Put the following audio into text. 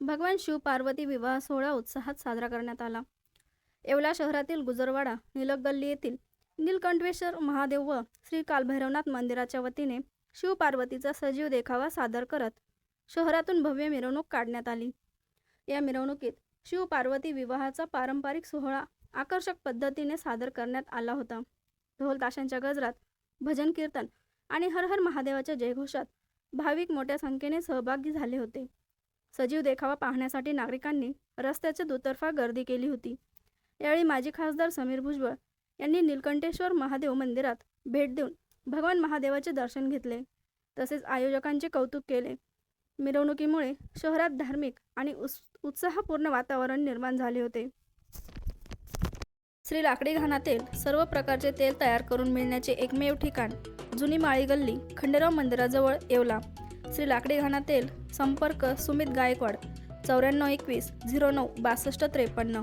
भगवान शिव पार्वती विवाह सोहळा उत्साहात साजरा करण्यात आला. येवला शहरातील गुजरवाडा निलक गल्ली येथील नीलकंठेश्वर महादेव व श्री कालभैरवनाथ मंदिराच्या वतीने शिव पार्वतीचा सजीव देखावा सादर करत शहरातून भव्य मिरवणूक काढण्यात आली. या मिरवणुकीत शिव पार्वती विवाहाचा पारंपरिक सोहळा आकर्षक पद्धतीने सादर करण्यात आला होता. ढोल ताशांच्या गजरात भजन कीर्तन आणि हर हर महादेवाच्या जयघोषात भाविक मोठ्या संख्येने सहभागी झाले होते. सजीव देखावा पाहण्यासाठी नागरिकांनी रस्त्याच्या दुतर्फा गर्दी केली होती. यावेळी माजी खासदार समीर भुजबळ यांनी निलकंठेश्वर महादेव मंदिरात भेट देऊन भगवान महादेवाचे दर्शन घेतले. तसेच आयोजकांचे कौतुक केले. मिरवणुकीमुळे शहरात धार्मिक आणि उस उत्साहपूर्ण वातावरण निर्माण झाले होते. श्री लाकडी घाणातील सर्व प्रकारचे तेल तयार करून मिळण्याचे एकमेव ठिकाण जुनी माळी गल्ली खंडेराव मंदिराजवळ येवला. श्री लाकडी घाणातील संपर्क सुमित गायकवाड चौऱ्याण्णव एकवीस झिरो नऊ बासष्ट त्रेपन्न.